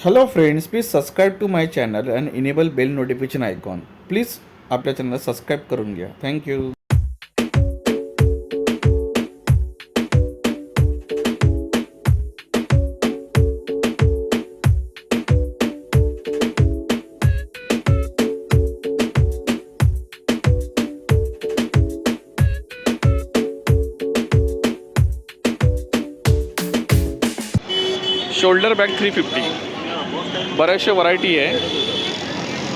Hello friends please subscribe to my channel and enable bell notification icon please आपल्या चॅनलला subscribe करून घ्या. Thank you shoulder bag three fifty बऱ्याचशा variety आहे.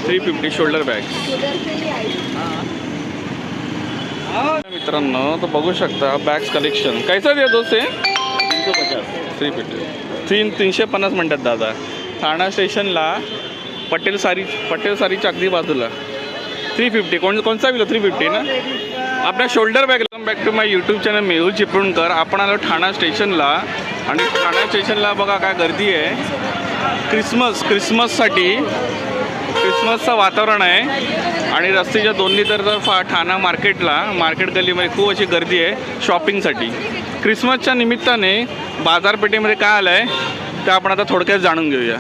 Three fifty shoulder bag मित्रांनो तर बघू शकता बॅग्स कलेक्शन कायचं देतो ते थ्री फिफ्टी तीन तीनशे पन्नास म्हणतात दादा. ठाणा स्टेशनला पटेल सारी पटेल सारीच्या अगदी बाजूला. थ्री फिफ्टी कोण कोणता बिलो थ्री फिफ्टी ना? आपल्या shoulder bag back to my YouTube channel Mehul Chiplunkar आपण आलो ठाणा स्टेशनला आणि ठाणा स्टेशनला बघा काय गर्दी आहे. क्रिसमस क्रिसमससाठी क्रिसमसचं वातावरण आहे. आणि रस्त्याच्या दोन्ही तर फा ठाणा मार्केटला मार्केट गल्लीमध्ये खूप अशी गर्दी आहे शॉपिंगसाठी. क्रिसमसच्या निमित्ताने बाजारपेठेमध्ये काय आलं आहे ते आपण आता थोडक्यात जाणून घेऊया.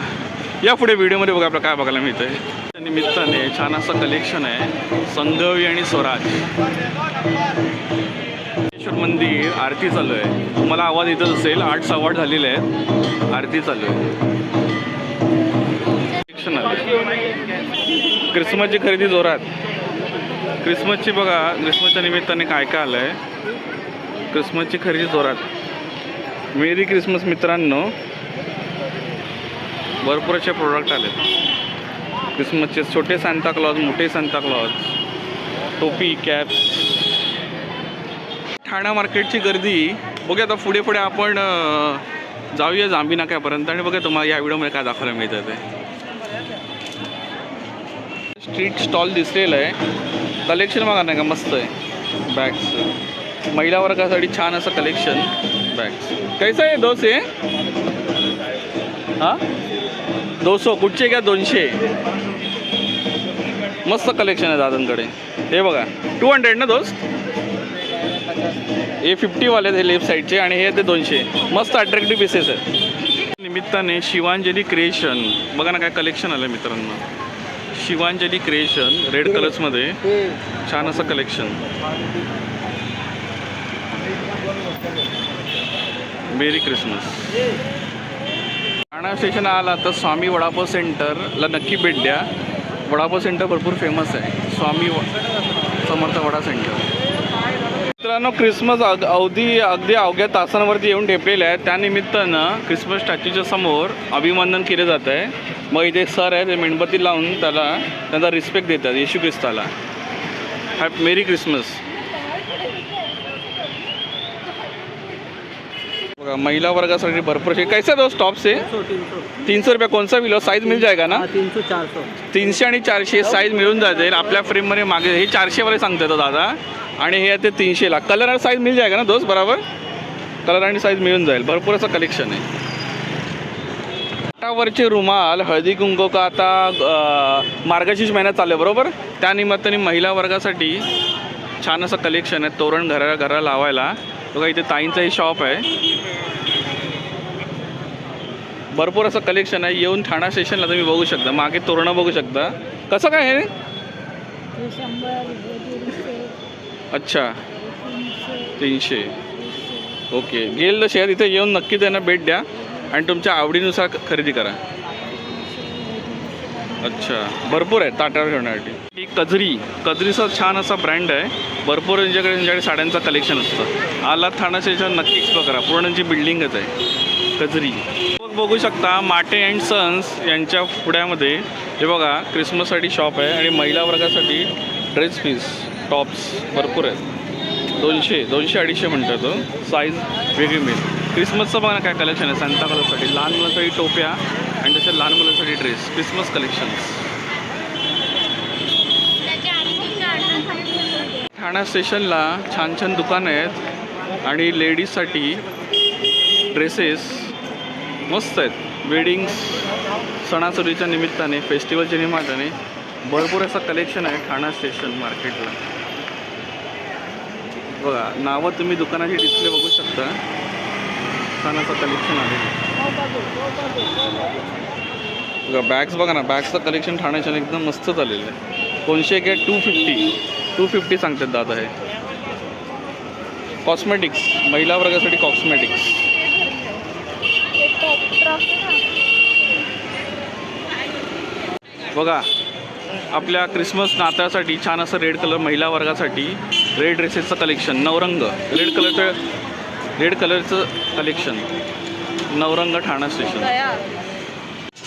या पुढे व्हिडिओमध्ये बघा आपल्याला काय बघायला मिळतं आहे त्या निमित्ताने छान असं कलेक्शन आहे संगवी आणि स्वराज. महाबळेश्वर मंदिर आरती चालू आहे. तुम्हाला आवाज येतच असेल आठ सव्वा झालेले आहेत. आरती चालू आहे. क्रिसमसची खरेदी जोरात. क्रिसमसची बघा क्रिसमसच्या निमित्ताने काय काय आलं आहे क्रिसमसची खरेदी जोरात. मेरी क्रिसमस मित्रांनो भरपूर असे प्रोडक्ट आले क्रिसमसचे छोटे सांता क्लॉज मोठे सांता क्लॉज टोपी कॅप्स ठाणा मार्केटची गर्दी बघूया आता पुढे पुढे आपण जाऊया जांबी नाक्यापर्यंत आणि बघा तुम्हाला या व्हिडिओमध्ये काय दाखवायला मिळतं ते. स्ट्रीट स्टॉल दिसलेलं आहे. कलेक्शन बघा नाही का मस्त आहे. बॅग्स महिला वर्गासाठी छान असं कलेक्शन बॅग्स कैसा आहे? दोस आहे हां? दोसो कुठचे घ्या दोनशे? मस्त कलेक्शन आहे दादांकडे. हे बघा. टू हंड्रेड ना दोस्त? हे फिफ्टीवाले आहेत हे लेफ्ट साईडचे आणि हे ते दोनशे. मस्त अट्रॅक्टिव्ह पीसेस आहेत. निमित्ताने शिवांजली क्रिएशन बघा ना काय कलेक्शन आलं मित्रांनो. शिवांजली क्रिएशन रेड कलर्समध्ये छान असं collection merry Christmas Thane station आला तर स्वामी वडापाव सेंटरला नक्की भेट द्या. वडापाव सेंटर भरपूर फेमस आहे. स्वामी समर्थ वडा सेंटर मित्रांनो क्रिसमस अग अवधी अगदी अवघ्या तासांवरती येऊन ठेपलेले आहे त्यानिमित्तानं क्रिसमस स्टॅच्यूच्या समोर अभिवंदन केलं जात आहे. मग इथे सर आहे ते मेणबत्ती लावून त्याला त्यांचा रिस्पेक्ट देतात येशू ख्रिस्ताला. हॅप मेरी क्रिसमस बघा महिला वर्गासाठी भरपूर असे कैसे दो स्टॉप से तीन सौ रुपये कोणसा विलो साईज मिल जाएगा ना? तीनशे चार तीनशे आणि चारशे साईज मिळून जाते आपल्या फ्रेममध्ये मागे हे चारशेवाले सांगतात हो दादा. आणि हे आहे ते तीनशेला कलर आणि साईज मिळ जाएगा ना दोस्त? बरोबर? कलर आणि साईज मिळून जाईल. भरपूर असं कलेक्शन आहे. काठावरचे रुमाल हळदी कुंकू का आता मार्गशीर्ष महिन्यात चालू आहे बरोबर? त्या निमित्ताने महिला वर्गासाठी छान असं कलेक्शन आहे. तोरण घरा घरा लावायला. बघा इथे ताईंचंही शॉप आहे. भरपूर असं कलेक्शन आहे. येऊन ठाणा स्टेशनला तुम्ही बघू शकता. मागे तोरणं बघू शकता. कसं काय आहे? हे अच्छा. तीनशे. ओके. गेल तर शेअर इथे येऊन नक्की त्यांना भेट द्या आणि तुमच्या आवडीनुसार खरेदी करा. अच्छा. भरपूर आहे ताटावर ठेवण्यासाठी. ही कजरी. कजरीचा छान असा ब्रँड आहे. भरपूर यांच्याकडे त्यांच्याकडे साड्यांचं कलेक्शन असतं. आला ठाणा स्टेशन नक्की एक्सप्लोर करा. पूर्ण जी बिल्डिंगच आहे. कजरी. बघू शकता माटे अँड सन्स यांच्या पुढ्यामध्ये. हे बघा क्रिसमससाठी शॉप आहे आणि महिला वर्गासाठी ड्रेस पीस टॉप्स भरपूर आहेत. दोनशे दोनशे अडीचशे म्हणतात तो. साईज वेगळी मिळेल. क्रिसमसचं बघा ना काय कलेक्शन आहे. सांता कलरसाठी लहान मुलांसाठी टोप्या आणि तसे लहान मुलांसाठी ड्रेस क्रिसमस कलेक्शन्स ठाणा स्टेशनला छान छान दुकानं आहेत. आणि लेडीजसाठी ड्रेसेस मस्त आहेत. वेडिंग्स सणासुदीच्या निमित्ताने फेस्टिवलच्या निमित्ताने भरपूर असं कलेक्शन आहे ठाणा स्टेशन मार्केटला बघा नावं तुम्ही दुकानाची डिस्प्ले बघू शकता. छान कलेक्शन आहे. बघा बॅग्स बघा ना बॅग्सचं कलेक्शन ठाण्याच्या एकदम मस्त झालेलं आहे. दोनशे घ्या टू फिफ्टी टू फिफ्टी सांगतात दादा हे. कॉस्मेटिक्स महिला वर्गासाठी कॉस्मेटिक्स बघा आपल्या क्रिसमस नात्यासाठी छान असं रेड कलर महिला वर्गासाठी रेड ड्रेसेसचं कलेक्शन नवरंग. रेड कलरचं रेड कलरचं कलेक्शन. नवरंग ठाणा स्टेशन.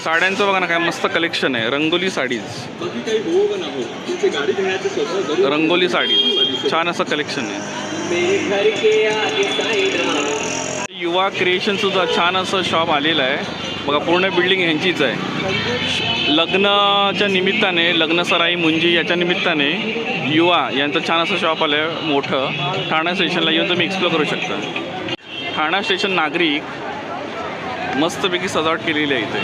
साड्यांचं बघा ना काय मस्त कलेक्शन आहे. रंगोली साडीज. रंगोली साडीज. छान असं कलेक्शन आहे. युवा क्रिएशन सुद्धा छान असं शॉप आलेलं आहे. बघा पूर्ण बिल्डिंग ह्यांचीच आहे. लग्नाच्या निमित्ताने लग्नसराई मुंजी याच्या निमित्ताने युवा यांचं छान असं शॉप आलं आहे मोठं. ठाणा स्टेशनला येऊन तुम्ही एक्सप्लोर करू शकता. ठाणा स्टेशन नागरिक मस्तपैकी सजावट केलेली आहे इथे.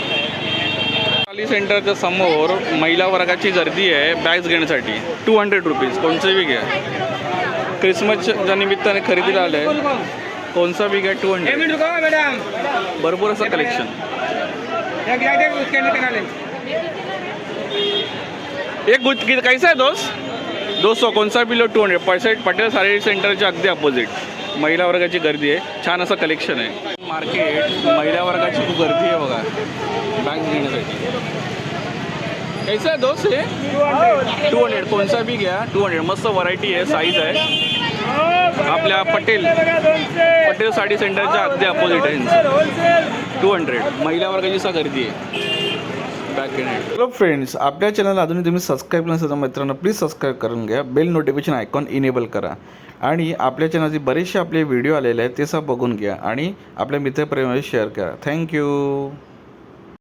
खाली सेंटरच्या समोर महिला वर्गाची गर्दी आहे बॅग्स घेण्यासाठी. टू हंड्रेड रुपीज कोणचं बी घ्या क्रिसमसच्या निमित्ताने खरेदीला आलं आहे कोणचा बी घ्या टू हंड्रेड भरपूर असं कलेक्शन एक गुज कैसा है दोस्त? दो सौ कोणसा बी लो टू हंड्रेड पटेल पटेल साडी सेंटरच्या अगदी अपोजिट महिला वर्गाची गर्दी आहे. छान असं कलेक्शन आहे. मार्केट महिला वर्गाची खूप गर्दी आहे बघा. बॅग घेण्यासाठी. कैसा आहे दोस्त हे? टू हंड्रेड कोणसा बी घ्या. टू हंड्रेड मस्त व्हरायटी आहे. साईज आहे. आपल्या पटेल पटेल साडी सेंटरच्या अगदी अपोजिट आहे. टू हंड्रेड महिला वर्गाची सा गर्दी आहे. बॅक घेण्यासाठी हॅलो फ्रेंड्स आपल्या चॅनल अजूनही तुम्ही सबस्क्राईब नसेल तर मित्रांनो प्लीज सबस्क्राईब करून घ्या. बेल नोटिफिकेशन आयकॉन इनेबल करा. आणि आपल्या चॅनलचे बरेचसे आपले व्हिडिओ आलेले आहेत ते सब बघून घ्या. आणि आपल्या मित्रप्रेमाशी शेअर करा. थँक्यू